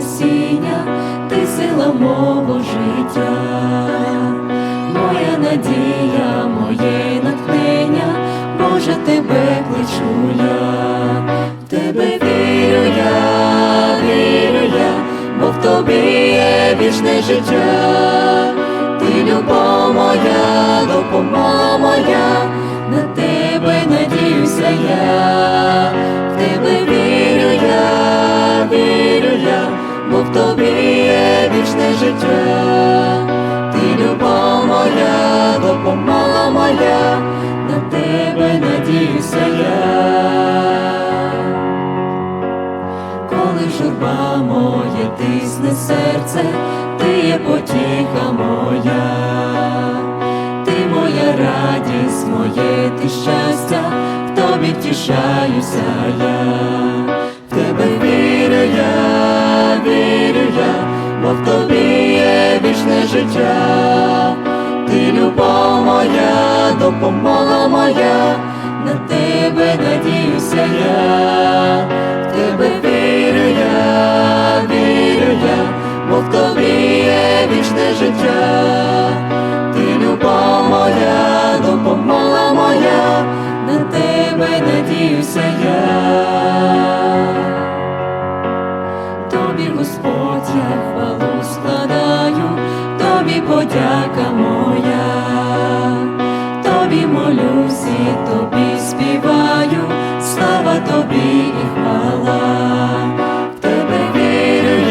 спасіння, ти сила мого життя, моя надія, моє натхнення, Боже, тебе кличу я, в тебе вірю я, вірю я, бо в тобі є вічне життя, ти любов моя, допомога життя, ти любов моя, допомога моя, на тебе надіюся я. Коли журба моя тисне серце, ти є потіха моя, ти моя радість, моє ти щастя, в тобі втішаюся я, життя, ти любов моя, допомога моя, на тебе надіюся я, в тебе вірю я, вірю я, бо в тобі є вічне життя, подяка моя, тобі молюсь і тобі співаю, слава тобі і хвала. В тебе вірю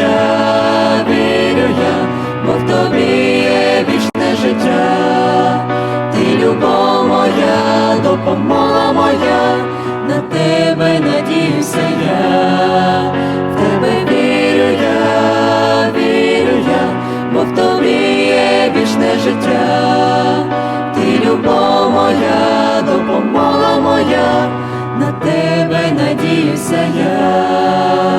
я, бо в тобі є вічне життя, ти любов моя, допомога моя, на тебе надіюся любов моя, допомога моя, на тебе надіюся я.